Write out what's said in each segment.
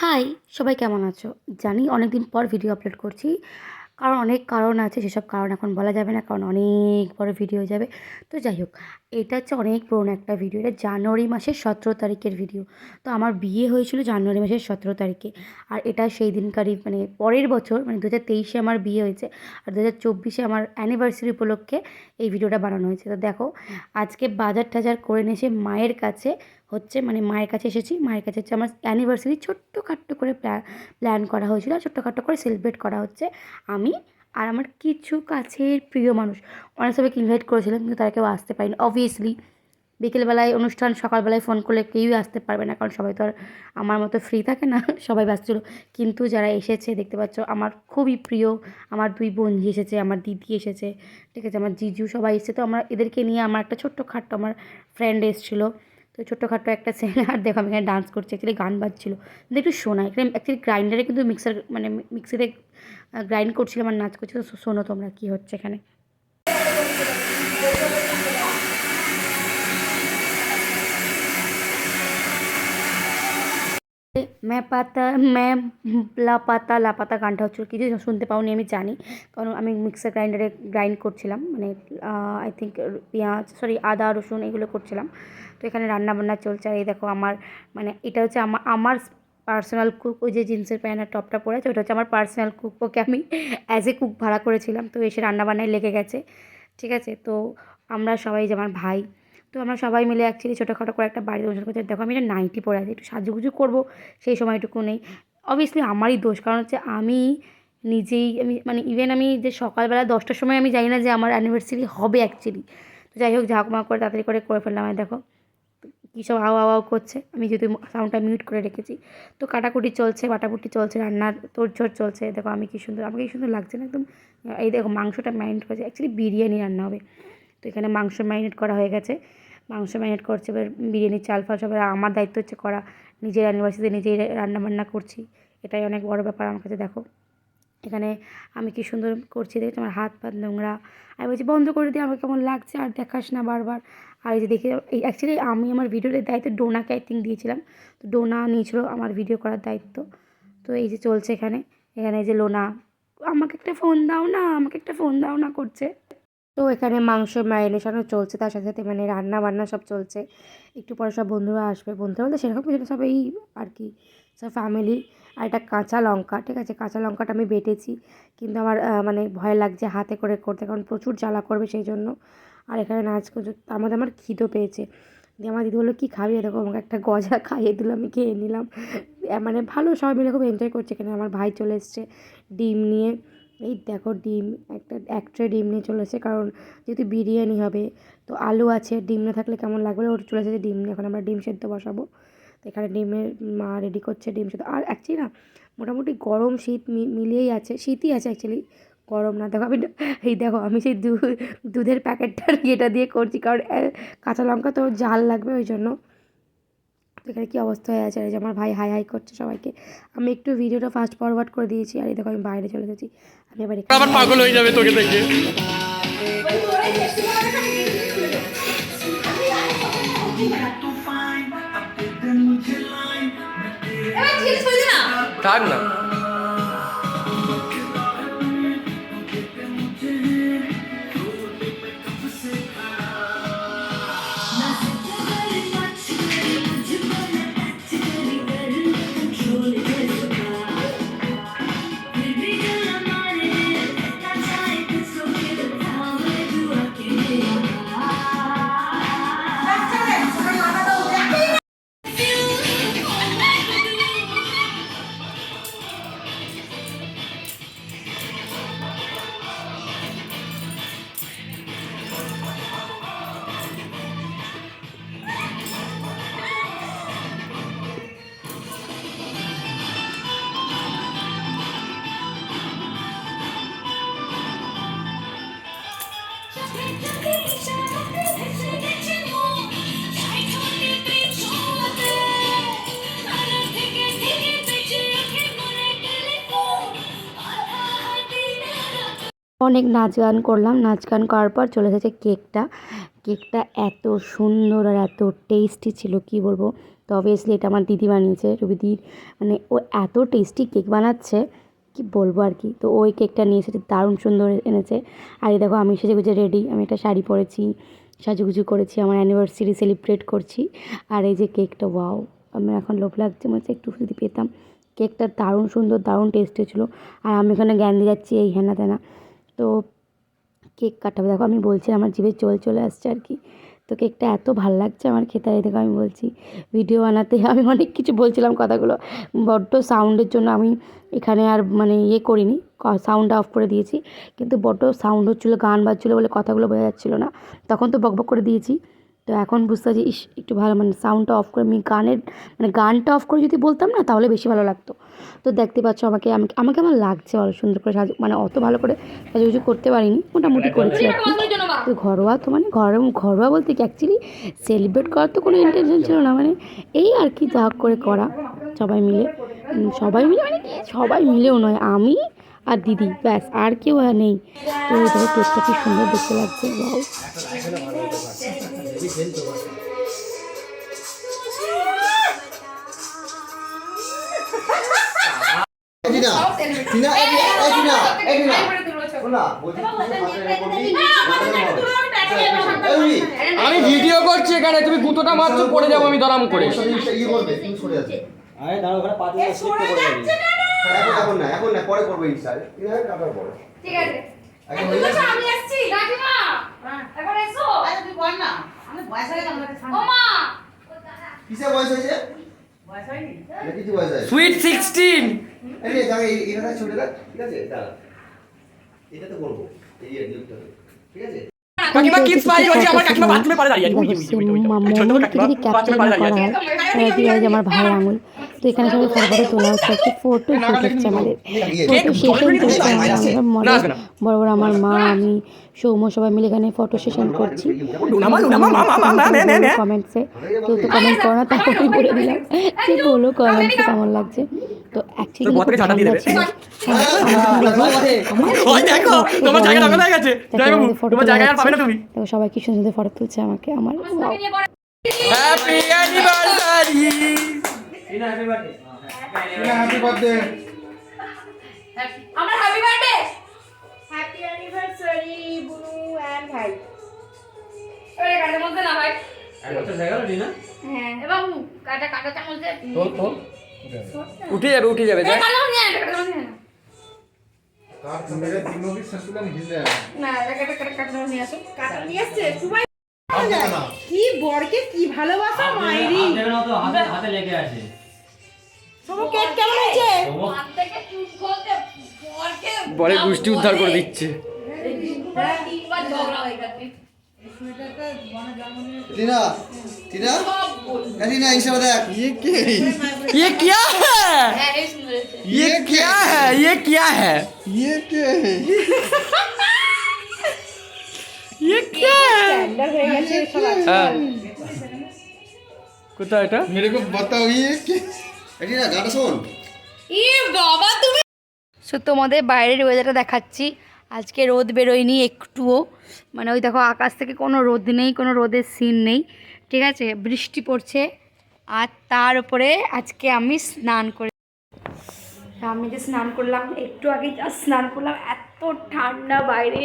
High সবাই কেমন আছো? জানি অনেক দিন পর ভিডিও আপলোড করছি। কারণ অনেক কারণ আছে, সেসব কারণ এখন বলা যাবে না, কারণ অনেক বড় ভিডিও হয়ে যাবে। তো যাই হোক, এটা হচ্ছে অনেক পুরোনো একটা ভিডিও এটা জানুয়ারি মাসের সতেরো তারিখের ভিডিও তো আমার বিয়ে হয়েছিল জানুয়ারি মাসের সতেরো তারিখে। আর এটা সেই দিনকারই মানে পরের বছর মানে দু হাজার তেইশে আমার বিয়ে হয়েছে, আর দু হাজার চব্বিশে আমার অ্যানিভার্সারি উপলক্ষে এই ভিডিওটা বানানো হয়েছে। তো দেখো, আজকে বাজার টাজার করে নিয়ে এসে মায়ের কাছে হচ্ছে মানে মায়ের কাছে এসেছি। মায়ের কাছে হচ্ছে আমার অ্যানিভার্সারি ছোট্টখাট্ট করে প্ল্যান করা হয়েছিল ছোট্টখাট্ট করে সেলিব্রেট করা হচ্ছে আমি আর আমার কিছু কাছের প্রিয় মানুষ। অনেক সবাইকে ইনভাইট করেছিলাম, কিন্তু তারা কেউ আসতে পারেনি। অবভিয়াসলি বিকেলবেলায় অনুষ্ঠান, সকালবেলায় ফোন করলে কেউই আসতে পারবে না, কারণ সবাই তো আর আমার মতো ফ্রি থাকে না, সবাই ব্যস্ত ছিল। কিন্তু যারা এসেছে, দেখতে পাচ্ছ, আমার খুবই প্রিয়, আমার দুই বোনঝি এসেছে, আমার দিদি এসেছে, ঠিক আছে, আমার জিজু সবাই এসেছে। তো আমরা, এদেরকে নিয়ে আমার একটা ছোট্ট খাট্ট আমার ফ্রেন্ড এসেছিল। তো ছোট্টখাট্টো একটা ছেলে আর দেখো আমি এখানে ডান্স করছি অ্যাকচুয়ালি গান বাজছিলো। কিন্তু একটু শোনা, এখানে অ্যাকচুয়ালি গ্রাইন্ডারে কিন্তু মিক্সার মানে মিক্সিতে গ্রাইন্ড করছিলাম আর নাচ করছি তো শোনো তোমরা কী হচ্ছে এখানে। ম্যা পাতা ম্যা লাপাতা লাপাতা গানটা হচ্ছিল কিছু শুনতে পাওনি আমি জানি, কারণ আমি মিক্সার গ্রাইন্ডারে গ্রাইন্ড করছিলাম মানে আই থিঙ্ক পেঁয়াজ সরি আদা, রসুন, এগুলো করছিলাম। এখানে রান্না বান্না চলছে। আর এই দেখো আমার মানে এটা হচ্ছে আমার আমার পার্সোনাল কুক ওই যে জিন্সের প্যান্ট আর টপটা আছে, ওটা হচ্ছে আমার পার্সোনাল কুক ওকে আমি অ্যাজ এ কুক ভাড়া করেছিলাম। তো এসে রান্নাবান্নায় লেগে গেছে, ঠিক আছে? তো আমরা সবাই যে আমার ভাই, তো আমরা সবাই মিলে অ্যাকচুয়ালি ছোটোখাটো করে একটা বাড়িতে অনুষ্ঠান করছি। দেখো আমি এটা নাইটি পরে আছি, একটু সাজুগুজু করব, সেই সময়টুকু নেই। অবভিয়াসলি আমারই দোষ, কারণ হচ্ছে আমি নিজেই, আমি মানে ইভেন আমি যে সকালবেলা দশটার সময় আমি জানি না যে আমার অ্যানিভার্সারি হবে অ্যাকচুয়ালি তো যাই হোক ঝাঁকমা করে তাড়াতাড়ি করে করে ফেললাম। দেখো কী সব আও আও করছে। আমি যেহেতু সাউন্ডটা মিউট করে রেখেছি। তো কাটাকুটি চলছে বাটাকুটি চলছে, রান্নার তোড়ঝোড় চলছে। দেখো আমি কী সুন্দর, আমাকে কী সুন্দর লাগছে না একদম। এই দেখো মাংসটা ম্যারিনেট করেছে। অ্যাকচুয়ালি বিরিয়ানি রান্না হবে। তো এখানে মাংস ম্যারিনেট করা হয়ে গেছে। মাংস ম্যারিনেট করছে, এবার বিরিয়ানির চাল, ফাল সব আমার দায়িত্ব হচ্ছে করা। নিজের অ্যানিভার্সারিতে নিজেই রান্নাবান্না করছি। এটাই অনেক বড় ব্যাপার আমার কাছে, দেখো। এখানে আমি কি সুন্দর করছি দেখছি আমার হাত পাত নোংরা। আমি বলছি, বন্ধ করে দিয়ে আমার কেমন লাগছে? আর দেখাস না বারবার। আর এই যে দেখে, এই অ্যাকচুয়ালি আমি আমার ভিডিওর দায়িত্ব ডোনাকে আই থিঙ্ক দিয়েছিলাম। তো ডোনা নিয়েছিল আমার ভিডিও করার দায়িত্ব। তো এই যে চলছে এখানে। এখানে এই যে লোনা, আমাকে একটা ফোন দাও না, আমাকে একটা ফোন দাও না করছে। তো এখানে মাংস ম্যারিনেশনও চলছে, তার সাথে সাথে মানে রান্না বান্না সব চলছে। একটু পরে সব বন্ধুরা আসবে। বন্ধুরা বলতে সেরকম কিছু সব এই আর কি, সব ফ্যামিলি আর এটা কাঁচা লঙ্কা, ঠিক আছে? কাঁচা লঙ্কাটা আমি বেটেছি। কিন্তু আমার মানে ভয় লাগছে হাতে করে করতে, কারণ প্রচুর জ্বালা করবে সেই জন্য। আর এখানে নাচ করছে তার মধ্যে আমার খিদো পেয়েছে। দিয়ে আমার দিদি বলল, কী খাবি? দেখো আমাকে একটা গজা খাইয়ে দিল, আমি খেয়ে নিলাম। মানে ভালো, সবাই মিলে খুব এনজয় করছে এখানে। আমার ভাই চলে এসছে ডিম নিয়ে। এই দেখো ডিম, একটা, এক ট্রে ডিম নিয়ে চলে এসেছে, কারণ যেহেতু বিরিয়ানি হবে, তো আলু আছে, ডিম না থাকলে কেমন লাগবে? ওটা চলে এসেছে ডিম নিয়ে, এখন আমরা ডিম সেদ্ধ বসাবো। তো এখানে ডিমের মা রেডি করছে ডিম সেদ্ধ। আর অ্যাকচুয়ালি না, মোটামুটি গরম শীত মিলিয়েই আছে, শীতই আছে অ্যাকচুয়ালি গরম না দেখো আমি এই দেখো আমি সেই দুধের প্যাকেটটার ইয়েটা দিয়ে করছি কারণ কাঁচা লঙ্কা তো জাল লাগবে ওই জন্য। এখানে কী অবস্থা হয়ে আছে? আর যে আমার ভাই হাই হাই করছে সবাইকে। আমি একটু ভিডিওটা ফাস্ট ফরওয়ার্ড করে দিয়েছি আর এই দেখো আমি বাইরে চলে যাচ্ছি। আমি এবার আবার পাগল হয়ে যাবে তোকে দেখে। থাক না। অনেক নাচ গান করলাম। নাচ গান করার পর চলে এসেছে কেকটা। কেকটা এত সুন্দর আর এত টেস্টি ছিল, কি বলব? তো অবভিয়াসলি এটা আমার দিদি বানিয়েছে। রবিদির মানে ও এত টেস্টি কেক বানাচ্ছে, কি বলব আর কি? তো ওই কেকটা নিয়ে এসেছে, দারুণ সুন্দর এনেছে। আর এই দেখো, আমি সেজে গুজে রেডি আমি একটা শাড়ি পরেছি, সাজুগুজু করেছি, আমার অ্যানিভার্সারি সেলিব্রেট করছি। আর এই যে কেকটা ওয়াও আমার এখন লোভ লাগছে, মনে হচ্ছে একটু যদি পেতাম। কেকটা দারুণ সুন্দর, দারুণ টেস্টি ছিল। আর আমি এখানে জ্ঞান দিয়ে যাচ্ছি, এই হেনা তেনা। তো কেক কাটাবে। দেখো আমি বলছি, আমার জিভে চল চলে আসছে আর কি। তো কেকটা এত ভালো লাগছে আমার খেতে। দেখো আমি বলছি, ভিডিও বানাতে আমি অনেক কিছু বলছিলাম কথাগুলো। বড্ড সাউন্ডের জন্য আমি এখানে আর মানে ইয়ে করিনি সাউন্ড অফ করে দিয়েছি। কিন্তু বড্ড সাউন্ড হচ্ছিল, গান বাজছিলো বলে কথাগুলো বোঝা যাচ্ছিল না। তখন তো বকবক করে দিয়েছি। তো এখন বুঝতে পারছি ইস একটু ভালো মানে সাউন্ডটা অফ করে আমি গানের মানে গানটা অফ করে যদি বলতাম না তাহলে বেশি ভালো লাগতো। তো দেখতে পাচ্ছ আমাকে আমি আমাকে আমার লাগছে ভালো সুন্দর করে সাজ মানে অত ভালো করে সাজুগুজু করতে পারিনি মোটামুটি করেছি আর কি। তো ঘরোয়া তো মানে ঘর ঘরোয়া বলতে কি অ্যাকচুয়ালি সেলিব্রেট করার তো কোনো ইন্টেনশন ছিল না মানে এই আর কি যা হোক করে করা সবাই মিলে সবাই মিলে মানে সবাই মিলেও নয় আমি আর দিদি ব্যাস আর কেউ আর নেই। তো ধরো কেকটা কি সুন্দর দেখতে লাগছে আমি ভিডিও করছি এখানে তুমি গুঁতোটা মারছো পড়ে যাব আমি দরাম করে। আরে দাঁড়া ওখানে পাঁচ মিনিট করে এখন- এখন না, এখন না, পরে করব করো। ঠিক আছে? এখন হয়ে যাচ্ছে? আমি আসছি। কাকিমা এখন এসো। আরে তুই বল না। আমাদের বয়স হয়ে গেছে ও মা! কিসের বয়স হয়েছে? বয়স হয়নি? কিছু বয়স হয়েছে? সুইট সিক্সটিন এই দাঁড়া, এই- ছুটে দাও, ঠিক আছে? দাঁড়া। এটা তো করব, এই যে, ঠিক আছে? কাকিমা কিডস পাই হচ্ছে আমার কাকিমা বাথরুমে পারে দাঁড়িয়ে আছে। দেখো সে মোমেন্টকে যদি ক্যাপচার না করা হয় তাহলে কি হয় যে আমার ভাইয়ের আঙুল। তো এখানে সবাই ফটো ফটো তোলা হচ্ছে। একটি ফটো শুট হচ্ছে আমাদের। ফটো সেশন চলছে আমার মডেল বড় বড় আমার মা আমি সৌম্য সবাই মিলে এখানে ফটো সেশন করছি। কমেন্টসে কেউ তো কমেন্ট করো না তারপর বলে দিলাম। যে বলো কমেন্টসে কেমন লাগছে। তো। অ্যাকচুয়ালি দেখো তোমার জায়গা দখল হয়ে গেছে। জয় বাবু তোমার জায়গা আর পাবে না তুমি। দেখো সবাই কি সুন্দর ফটো তুলছে আমাকে আমার। Happy anniversary Tina, happy birthday। আমার happy birthday happy anniversary Bunu and ভাই ওরে মধ্যে না ভাই। হ্যাঁ। কাটা উঠে যাবে উঠে যাবে দেখ। কাটা নিয়ে আয়, কাটা চামচ নিয়ে আয়। না কাটা কাটা কাটা নিয়ে আসো। কাটা নিয়ে আসছে? সবাই কি বরকে কি ভালোবাসা মাইরি? হাতে হাতে লেগে আছে। সবু কেক কেমন হয়েছে হাত থেকে চুপ করতে বরকে বলে গোষ্ঠী উদ্ধার করে দিচ্ছে পুরো তিনবার ঝগড়া হয়ে গেছে টিনা, টিনা, এই টিনা, হিসাবে দেখ। ये क्या है হ্যাঁ এই সুন্দর হয়েছে ये क्या है ये क्या है ये क्या है স্ট্যান্ডার্ড হয়ে গেছে সব আছে। হ্যাঁ কোথায় এটা मेरे को बताओ ये क्या এই টিনা, গানটা শোন। ই বাবা তুমি সো তোমাদের বাইরের ওয়েদারটা দেখাচ্ছি। আজকে রোদ বেরোয়নি একটুও। মানে ওই দেখো আকাশ থেকে কোনো রোদ নেই কোনো রোদের সিন নেই। ঠিক আছে বৃষ্টি পড়ছে। আর তার উপরে আজকে আমি স্নান করে আমি যে স্নান করলাম একটু আগে just স্নান করলাম। এত ঠান্ডা বাইরে।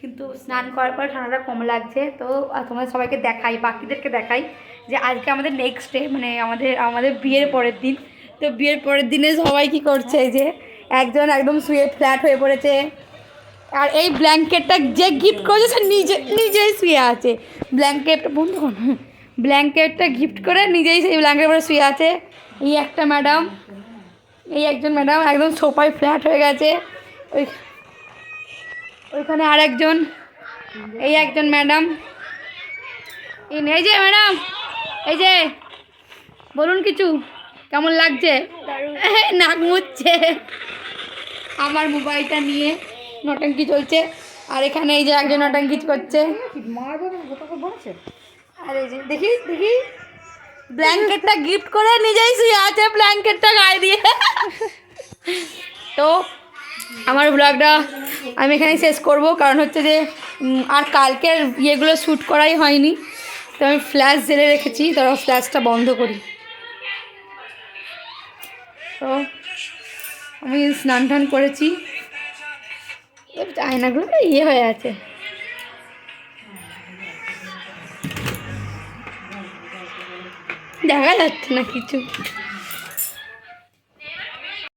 কিন্তু স্নান করার পর ঠান্ডাটা কম লাগছে। তো তোমাদের সবাইকে দেখাই বাকিদেরকে দেখাই। যে আজকে আমাদের নেক্সট ডে মানে আমাদের আমাদের বিয়ের পরের দিন। তো বিয়ের পরের দিনে সবাই কি করছে যে একজন একদম শুয়ে ফ্ল্যাট হয়ে পড়েছে। আর এই ব্ল্যাঙ্কেটটা যে গিফট করেছে, সে নিজে, নিজেই শুয়ে আছে। ব্ল্যাঙ্কেটটা বন্ধু, ব্ল্যাঙ্কেটটা গিফট করে নিজেই সেই ব্ল্যাঙ্কেট পরে শুয়ে আছে। এই একটা ম্যাডাম এই একজন ম্যাডাম একদম সোফায় ফ্ল্যাট হয়ে গেছে। ওই, ওইখানে আরেকজন, এই একজন ম্যাডাম এই যে ম্যাডাম এই যে বলুন কিছু কেমন লাগছে? নাক মুচ্ছে আমার মোবাইলটা নিয়ে নটাঙ্কি চলছে আর এখানে এই যে একজন নটাঙ্কি করছে। আর এই যে দেখি দেখি। ব্ল্যাঙ্কেটটা গিফট করে নিজেই শুয়ে আছে ব্ল্যাঙ্কেটটা গায়ে দিয়ে। তো আমার ব্লগটা আমি এখানে শেষ করব কারণ হচ্ছে যে আর কালকের ইয়েগুলো শ্যুট করাই হয়নি। তো আমি ফ্ল্যাশ জেলে রেখেছি তো ফ্ল্যাশটা বন্ধ করি। তো আমি স্নান টান করেছি। আয়নাগুলো ইয়ে হয়ে আছে। দেখা যাচ্ছে না কিছু।